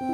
자,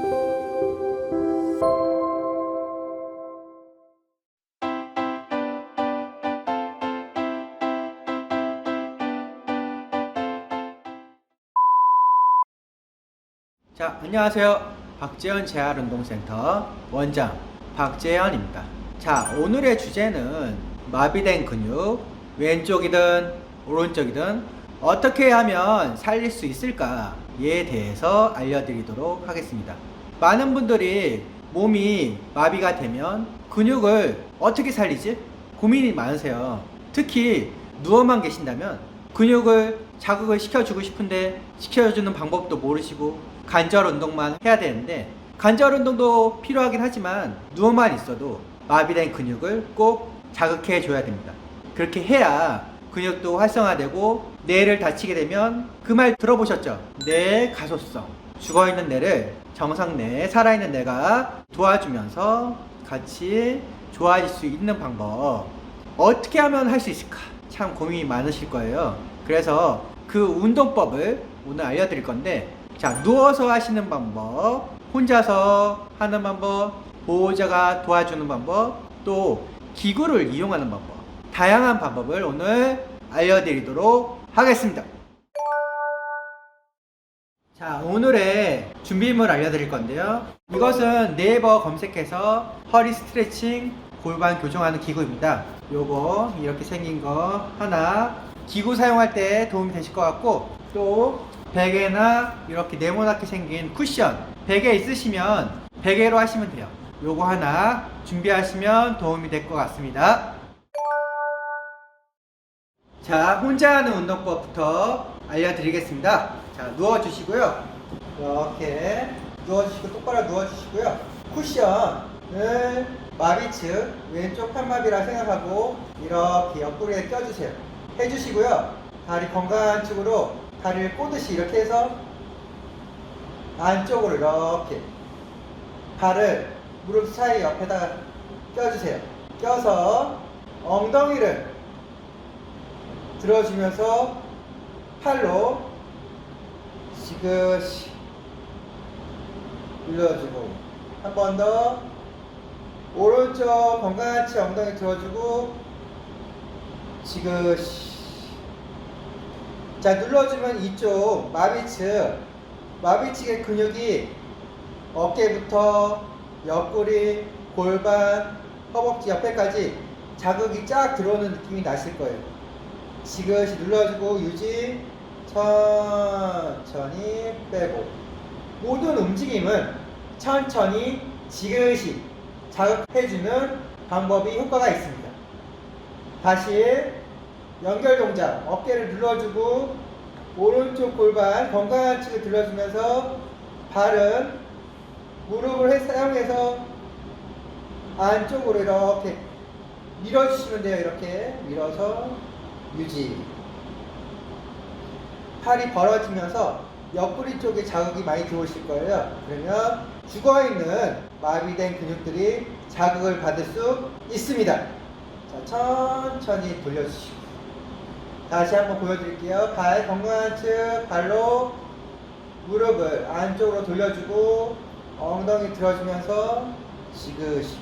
안녕하세요. 박재현 재활운동센터 원장 박재현입니다. 자, 오늘의 주제는 마비된 근육, 왼쪽이든 오른쪽이든 어떻게 하면 살릴 수 있을까에 대해서 알려드리도록 하겠습니다. 많은 분들이 몸이 마비가 되면 근육을 어떻게 살리지? 고민이 많으세요. 특히 누워만 계신다면 근육을 자극을 시켜주고 싶은데 시켜주는 방법도 모르시고 관절 운동만 해야 되는데 관절 운동도 필요하긴 하지만 누워만 있어도 마비된 근육을 꼭 자극해 줘야 됩니다. 그렇게 해야 근육도 활성화되고 뇌를 다치게 되면 그 말 들어보셨죠? 뇌 가소성 죽어 있는 뇌를 정상 내 살아있는 뇌가 도와주면서 같이 좋아질 수 있는 방법 어떻게 하면 할 수 있을까? 참 고민이 많으실 거예요. 그래서 그 운동법을 오늘 알려드릴 건데, 자, 누워서 하시는 방법, 혼자서 하는 방법, 보호자가 도와주는 방법, 또 기구를 이용하는 방법, 다양한 방법을 오늘 알려드리도록 하겠습니다. 자, 오늘의 준비물 알려드릴 건데요. 이것은 네이버 검색해서 허리 스트레칭, 골반 교정하는 기구입니다. 요거 이렇게 생긴 거 하나 기구 사용할 때 도움이 되실 것 같고 또 베개나 이렇게 네모나게 생긴 쿠션 베개 있으시면 베개로 하시면 돼요. 요거 하나 준비하시면 도움이 될 것 같습니다. 자, 혼자 하는 운동법부터 알려드리겠습니다. 자, 누워주시고요. 이렇게 누워주시고 똑바로 누워주시고요. 쿠션을 마비 측 왼쪽 편마비라 생각하고 이렇게 옆구리에 껴주세요. 해주시고요. 다리 건강한 쪽으로 다리를 꼬듯이 이렇게 해서 안쪽으로 이렇게 발을 무릎 사이 옆에다가 껴주세요. 껴서 엉덩이를 들어주면서 팔로 지그시 눌러주고 한 번 더 오른쪽 건강하지 엉덩이 들어주고 지그시. 자 눌러주면 이쪽 마비측 마비측의 근육이 어깨부터 옆구리 골반 허벅지 옆에까지 자극이 쫙 들어오는 느낌이 나실 거예요 지그시 눌러주고 유지 천천히 빼고 모든 움직임은 천천히 지그시 자극해주는 방법이 효과가 있습니다. 다시 연결 동작 어깨를 눌러주고 오른쪽 골반 건강한 측을 들려주면서 발은 무릎을 해- 사용해서 안쪽으로 이렇게 밀어주시면 돼요. 이렇게 밀어서 유지. 팔이 벌어지면서 옆구리 쪽에 자극이 많이 들어오실 거예요. 그러면 죽어 있는 마비된 근육들이 자극을 받을 수 있습니다. 자, 천천히 돌려주시고. 다시 한번 보여드릴게요. 발 건강한 측 발로 무릎을 안쪽으로 돌려주고 엉덩이 들어주면서 지그시.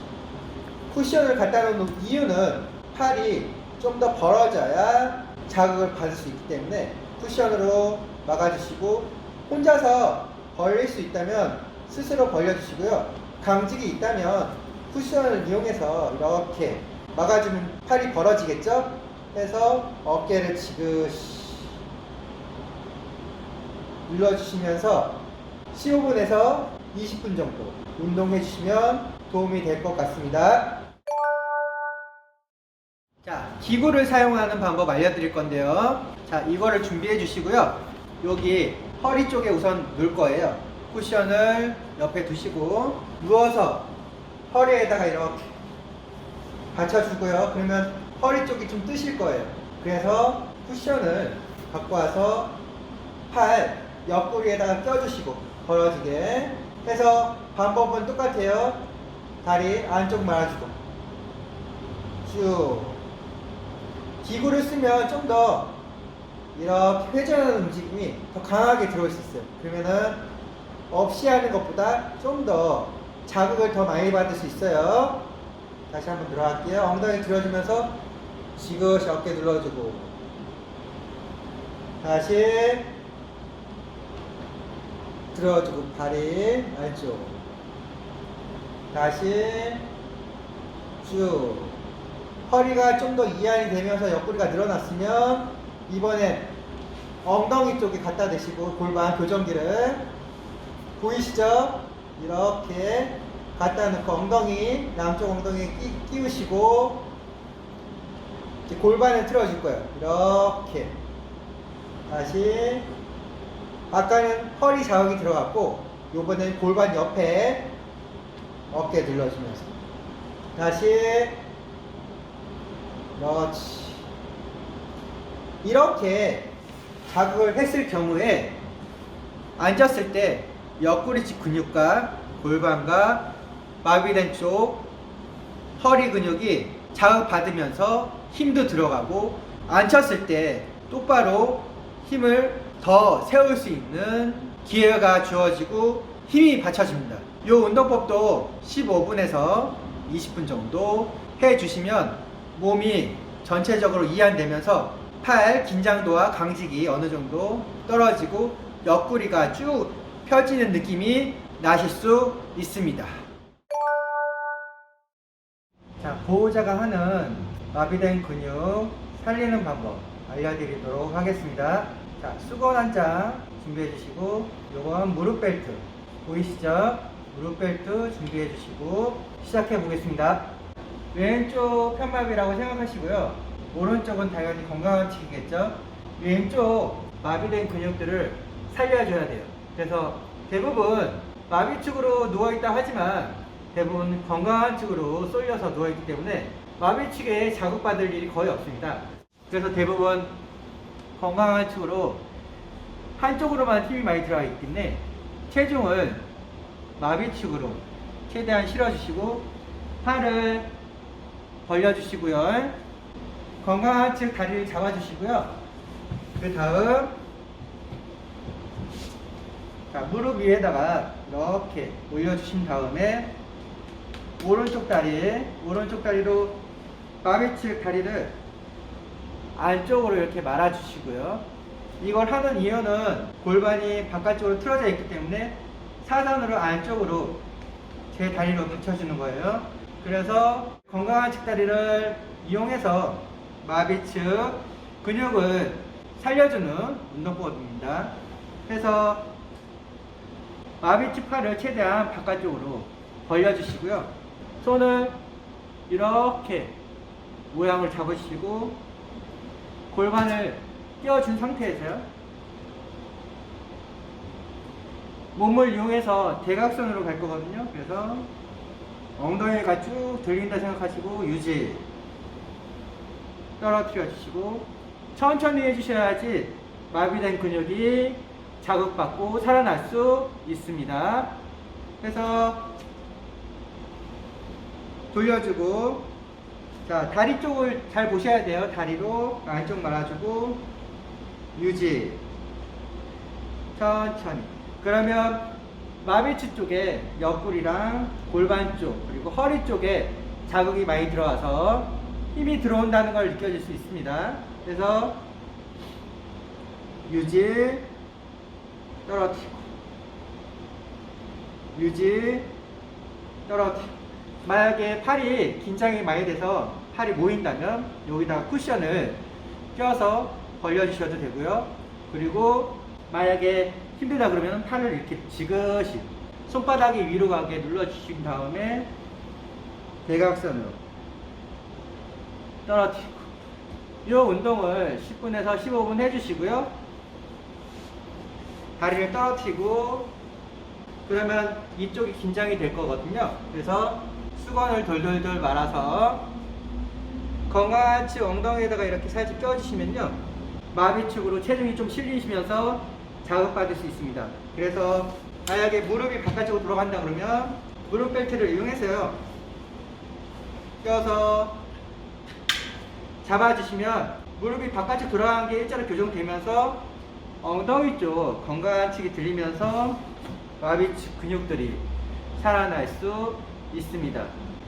쿠션을 갖다 놓는 이유는 팔이 좀 더 벌어져야 자극을 받을 수 있기 때문에 쿠션으로 막아주시고 혼자서 벌릴 수 있다면 스스로 벌려주시고요. 강직이 있다면 쿠션을 이용해서 이렇게 막아주면 팔이 벌어지겠죠? 해서 어깨를 지그시 눌러주시면서 15분에서 20분 정도 운동해 주시면 도움이 될 것 같습니다. 자, 기구를 사용하는 방법 알려드릴 건데요. 자, 이거를 준비해 주시고요. 여기 허리 쪽에 우선 놓을 거예요. 쿠션을 옆에 두시고 누워서 허리에다가 이렇게 받쳐주고요. 그러면 허리 쪽이 좀 뜨실 거예요. 그래서 쿠션을 갖고 와서 팔 옆구리에다가 껴주시고 벌어지게 해서 방법은 똑같아요. 다리 안쪽 말아주고 쭉 기구를 쓰면 좀 더 이렇게 회전하는 움직임이 더 강하게 들어올 수 있어요. 그러면은 없이 하는 것보다 좀 더 자극을 더 많이 받을 수 있어요. 다시 한번 들어갈게요. 엉덩이 들어주면서 지그시 어깨 눌러주고 다시 들어주고 다리 안쪽 다시 쭉 허리가 좀 더 이완이 되면서 옆구리가 늘어났으면 이번엔 엉덩이 쪽에 갖다 대시고 골반 교정기를 보이시죠? 이렇게 갖다 놓고 엉덩이 남쪽 엉덩이에 끼, 끼우시고 이제 골반을 틀어줄 거예요. 이렇게 다시 아까는 허리 자극이 들어갔고 요번엔 골반 옆에 어깨 눌러주면서 다시 그렇지 이렇게 자극을 했을 경우에 앉았을 때 옆구리집 근육과 골반과 마비된 쪽 허리 근육이 자극받으면서 힘도 들어가고 앉혔을 때 똑바로 힘을 더 세울 수 있는 기회가 주어지고 힘이 받쳐집니다. 이 운동법도 15분에서 20분 정도 해 주시면 몸이 전체적으로 이완되면서 팔 긴장도와 강직이 어느 정도 떨어지고 옆구리가 쭉 펴지는 느낌이 나실 수 있습니다. 자, 보호자가 하는 마비된 근육 살리는 방법 알려드리도록 하겠습니다. 자, 수건 한 장 준비해 주시고, 요건 무릎 벨트 보이시죠? 무릎 벨트 준비해 주시고, 시작해 보겠습니다. 왼쪽 편마비라고 생각하시고요. 오른쪽은 당연히 건강한 측이겠죠? 왼쪽 마비된 근육들을 살려줘야 돼요. 그래서 대부분 마비축으로 누워있다 하지만 대부분 건강한 축으로 쏠려서 누워있기 때문에 마비축에 자극받을 일이 거의 없습니다. 그래서 대부분 건강한 축으로 한쪽으로만 힘이 많이 들어가 있기 때문에 체중을 마비축으로 최대한 실어주시고 팔을 벌려주시고요. 건강한 측 다리를 잡아주시고요. 그 다음 자, 무릎 위에다가 이렇게 올려주신 다음에 오른쪽 다리, 오른쪽 다리로 마비측 다리를 안쪽으로 이렇게 말아주시고요. 이걸 하는 이유는 골반이 바깥쪽으로 틀어져 있기 때문에 사선으로 안쪽으로 제 다리로 받쳐주는 거예요. 그래서 건강한 측 다리를 이용해서 마비 측 근육을 살려주는 운동법입니다. 그래서 마비 측 팔을 최대한 바깥쪽으로 벌려주시고요. 손을 이렇게 모양을 잡으시고 골반을 끼워준 상태에서요. 몸을 이용해서 대각선으로 갈 거거든요. 그래서 엉덩이가 쭉 들린다 생각하시고 유지 떨어뜨려 주시고 천천히 해주셔야지 마비된 근육이 자극받고 살아날 수 있습니다. 그래서 돌려주고 자 다리 쪽을 잘 보셔야 돼요. 다리로 안쪽 말아주고 유지 천천히 그러면 마비치 쪽에 옆구리랑 골반 쪽 그리고 허리 쪽에 자극이 많이 들어와서 힘이 들어온다는 걸 느껴질 수 있습니다. 그래서 유지 떨어뜨리고 유지 떨어뜨리고 만약에 팔이 긴장이 많이 돼서 팔이 모인다면 여기다가 쿠션을 껴서 벌려주셔도 되고요. 그리고 만약에 힘들다 그러면 팔을 이렇게 지그시 손바닥이 위로 가게 눌러주신 다음에 대각선으로 떨어뜨리고 이 운동을 10분에서 15분 해주시고요. 다리를 떨어뜨리고 그러면 이쪽이 긴장이 될 거거든요. 그래서 수건을 돌돌돌 말아서 건강한 측 엉덩이에다가 이렇게 살짝 껴주시면요. 마비축으로 체중이 좀 실리시면서 자극받을 수 있습니다. 그래서 만약에 무릎이 바깥쪽으로 들어간다 그러면 무릎 벨트를 이용해서요. 껴서 잡아주시면 무릎이 바깥쪽 들어간 게 일자로 교정되면서 엉덩이 쪽 건강한 측이 들리면서 마비치 근육들이 살아날 수 있습니다.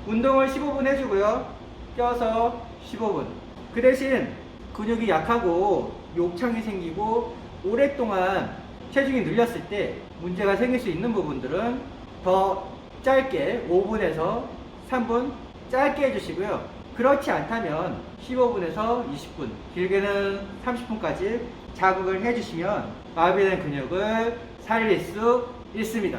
운동을 15분 해주고요. 껴서 15분. 그 대신 근육이 약하고 욕창이 생기고 오랫동안 체중이 늘렸을 때 문제가 생길 수 있는 부분들은 더 짧게 5분에서 3분 짧게 해주시고요. 그렇지 않다면 15분에서 20분, 길게는 30분까지 자극을 해주시면 마비된 근육을 살릴 수 있습니다.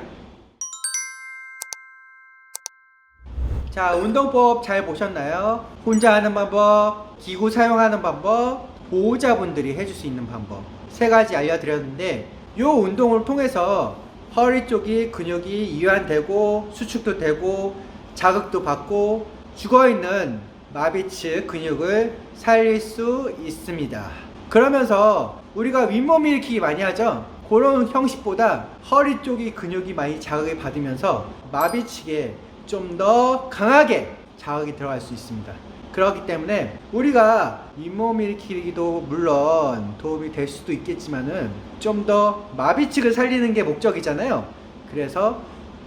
자, 운동법 잘 보셨나요? 혼자 하는 방법, 기구 사용하는 방법, 보호자분들이 해줄 수 있는 방법. 세 가지 알려드렸는데, 이 운동을 통해서 허리 쪽이 근육이 이완되고, 수축도 되고, 자극도 받고, 죽어있는 마비츠 근육을 살릴 수 있습니다. 그러면서 우리가 윗몸 일으키기 많이 하죠? 그런 형식보다 허리 쪽이 근육이 많이 자극을 받으면서 마비치게 좀 더 강하게 자극이 들어갈 수 있습니다. 그렇기 때문에 우리가 윗몸 일으키기도 물론 도움이 될 수도 있겠지만은 좀 더 마비측을 살리는 게 목적이잖아요. 그래서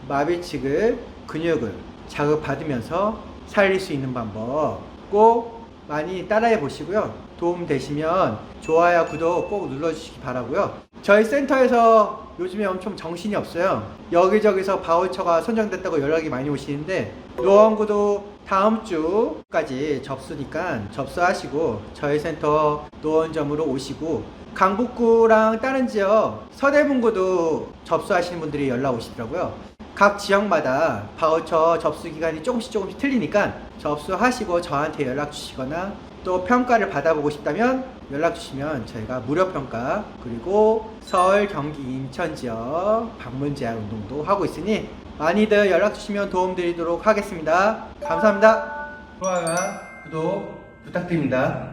마비측을 근육을 자극받으면서 살릴 수 있는 방법 꼭 많이 따라해 보시고요. 도움 되시면 좋아요, 구독 꼭 눌러주시기 바라고요. 저희 센터에서 요즘에 엄청 정신이 없어요. 여기저기서 바우처가 선정됐다고 연락이 많이 오시는데 노원구도 다음 주까지 접수니까 접수하시고 저희 센터 노원점으로 오시고 강북구랑 다른 지역 서대문구도 접수하시는 분들이 연락 오시더라고요. 각 지역마다 바우처 접수 기간이 조금씩 조금씩 틀리니까 접수하시고 저한테 연락 주시거나 또 평가를 받아보고 싶다면 연락 주시면 저희가 무료 평가 그리고 서울, 경기, 인천 지역 방문 제한 운동도 하고 있으니 많이들 연락 주시면 도움 드리도록 하겠습니다. 감사합니다. 좋아요, 구독 부탁드립니다.